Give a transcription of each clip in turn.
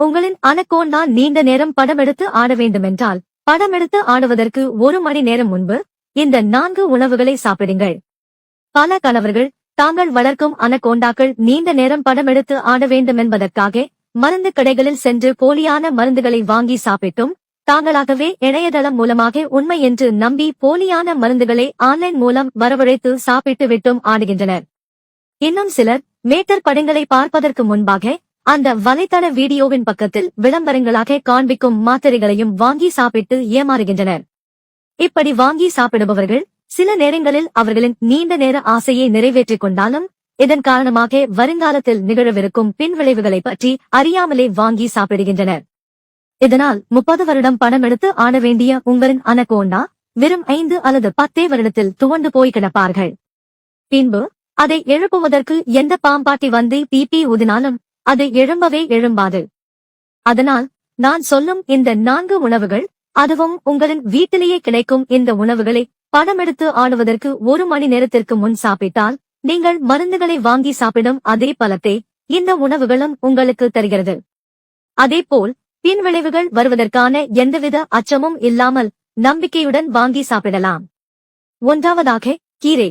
உங்களின் அனக்கோண்டா நீண்ட நேரம் படமெடுத்து ஆட வேண்டுமென்றால் படமெடுத்து ஆடுவதற்கு ஒரு மணி நேரம் முன்பு இந்த நான்கு உணவுகளை சாப்பிடுங்கள். பல கணவர்கள் தாங்கள் வளர்க்கும் அனக்கோண்டாக்கள் நீண்ட நேரம் படமெடுத்து ஆட வேண்டுமென்பதற்காக மருந்து கடைகளில் சென்று போலியான மருந்துகளை வாங்கி சாப்பிட்டும் தாங்களாகவே இணையதளம் மூலமாக உண்மை என்று நம்பி போலியான மருந்துகளை ஆன்லைன் மூலம் வரவழைத்து சாப்பிட்டு விட்டும் ஆடுகின்றனர். இன்னும் சிலர் மேட்டர் படங்களை பார்ப்பதற்கு முன்பாக அந்த வலைத்தள வீடியோவின் பக்கத்தில் விளம்பரங்களாக காண்பிக்கும் மாத்திரைகளையும் வாங்கி சாப்பிட்டு ஏமாறுகின்றனர். இப்படி வாங்கி சாப்பிடுபவர்கள் சில நேரங்களில் அவர்களின் நீண்ட நேர ஆசையை நிறைவேற்றிக் கொண்டாலும் இதன் காரணமாக வருங்காலத்தில் நிகழவிருக்கும் பின்விளைவுகளை பற்றி அறியாமலே வாங்கி சாப்பிடுகின்றனர். இதனால் முப்பது வருடம் பணம் எடுத்து ஆட வேண்டிய உங்களின் அனகோண்டா வெறும் ஐந்து அல்லது பத்தே வருடத்தில் துவண்டு போய் கிடப்பார்கள். பின்பு அதை எழுப்புவதற்கு எந்த பாம்பாட்டி வந்து பிபி ஊதினாலும் அது எழும்பவே எழும்பாது. அதனால் நான் சொல்லும் இந்த நான்கு உணவுகள் அதுவும் உங்களின் வீட்டிலேயே கிடைக்கும் இந்த உணவுகளை படமெடுத்து ஆடுவதற்கு ஒரு மணி நேரத்திற்கு முன் சாப்பிட்டால் நீங்கள் மருந்துகளை வாங்கி சாப்பிடும் அதே பலத்தை இந்த உணவுகளும் உங்களுக்கு தருகிறது. அதேபோல் பின்விளைவுகள் வருவதற்கான எந்தவித அச்சமும் இல்லாமல் நம்பிக்கையுடன் வாங்கி சாப்பிடலாம். ஒன்றாவதாக கீரை.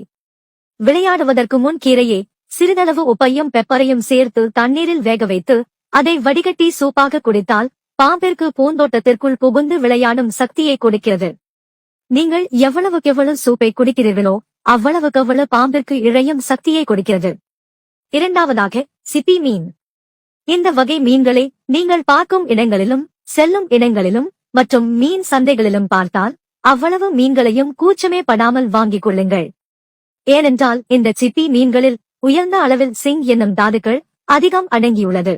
விளையாடுவதற்கு முன் கீரையை சிறிதளவு உப்பையும் பெப்பரையும் சேர்த்து தண்ணீரில் வேக வைத்து அதை வடிகட்டி சூப்பாக குடித்தால் பாம்பிற்கு பூந்தோட்டத்திற்குள் புகுந்து விளையாடும் சக்தியை கொடுக்கிறது. நீங்கள் எவ்வளவுக்கெவ்வளவு சூப்பை குடிக்கிறீர்களோ அவ்வளவுக்கெவ்வளவு பாம்பிற்கு இழையும் சக்தியை கொடுக்கிறது. இரண்டாவதாக சிப்பி மீன். இந்த வகை மீன்களை நீங்கள் பார்க்கும் இடங்களிலும் செல்லும் இடங்களிலும் மற்றும் மீன் சந்தைகளிலும் பார்த்தால் அவ்வளவு மீன்களையும் கூச்சமே படாமல் வாங்கிக் கொள்ளுங்கள். ஏனென்றால் இந்த சிப்பி மீன்களில் உயர்ந்த அளவில் சிங் என்னும் தாதுக்கள் அதிகம் அடங்கியுள்ளது.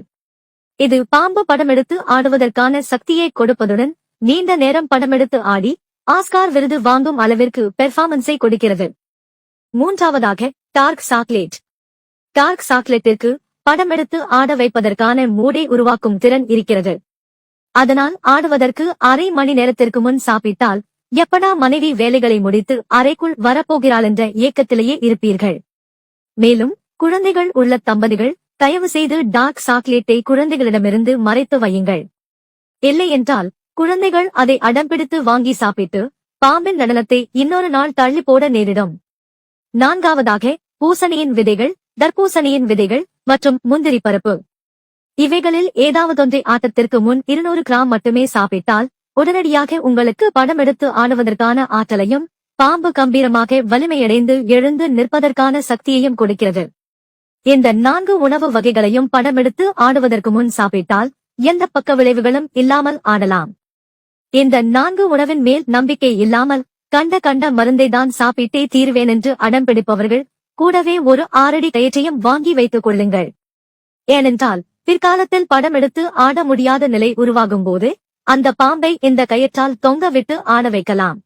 இது பாம்பு படமெடுத்து ஆடுவதற்கான சக்தியை கொடுப்பதுடன் நீண்ட நேரம் படமெடுத்து ஆடி ஆஸ்கார் விருது வாங்கும் அளவிற்கு பெர்ஃபார்மன்ஸை கொடுக்கிறது. மூன்றாவதாக டார்க் சாக்லேட் டார்க் சாக்லேட்டிற்கு படமெடுத்து ஆட வைப்பதற்கான மூடை உருவாக்கும் திறன் இருக்கிறது. அதனால் ஆடுவதற்கு அரை மணி நேரத்திற்கு முன் சாப்பிட்டால் எப்படா மனைவி வேலைகளை முடித்து அறைக்குள் வரப்போகிறாள் என்ற ஏக்கத்திலேயே இருப்பீர்கள். மேலும் குழந்தைகள் உள்ள தம்பதிகள் தயவு செய்து டார்க் சாக்லேட்டை குழந்தைகளிடமிருந்து மறைத்து வையுங்கள். இல்லை என்றால் குழந்தைகள் அதை அடம்பிடித்து வாங்கி சாப்பிட்டு பாம்பின் நடனத்தை இன்னொரு நாள் தள்ளி போட நேரிடும். நான்காவதாக பூசணியின் விதைகள் தர்பூசணியின் விதைகள் மற்றும் முந்திரி பருப்பு. இவைகளில் ஏதாவதொன்றை ஆட்டத்திற்கு முன் இருநூறு கிராம் மட்டுமே சாப்பிட்டால் உடனடியாக உங்களுக்கு படம் எடுத்து ஆடுவதற்கான ஆற்றலையும் பாம்பு கம்பீரமாக வலிமையடைந்து எழுந்து நிற்பதற்கான சக்தியையும் கொடுக்கிறது. இந்த நான்கு உணவு வகைகளையும் படமெடுத்து ஆடுவதற்கு முன் சாப்பிட்டால் எந்த பக்க விளைவுகளும் இல்லாமல் ஆடலாம். இந்த நான்கு உணவின் மேல் நம்பிக்கை இல்லாமல் கண்ட கண்ட மருந்தை தான் சாப்பிட்டே தீர்வேன் என்று அடம் பிடிப்பவர்கள் கூடவே ஒரு ஆறடி கயிற்றையும் வாங்கி வைத்துக் கொள்ளுங்கள். ஏனென்றால் பிற்காலத்தில் படம் எடுத்து ஆட முடியாத நிலை உருவாகும் போது அந்த பாம்பை இந்த கயிற்றால் தொங்க விட்டு ஆட வைக்கலாம்.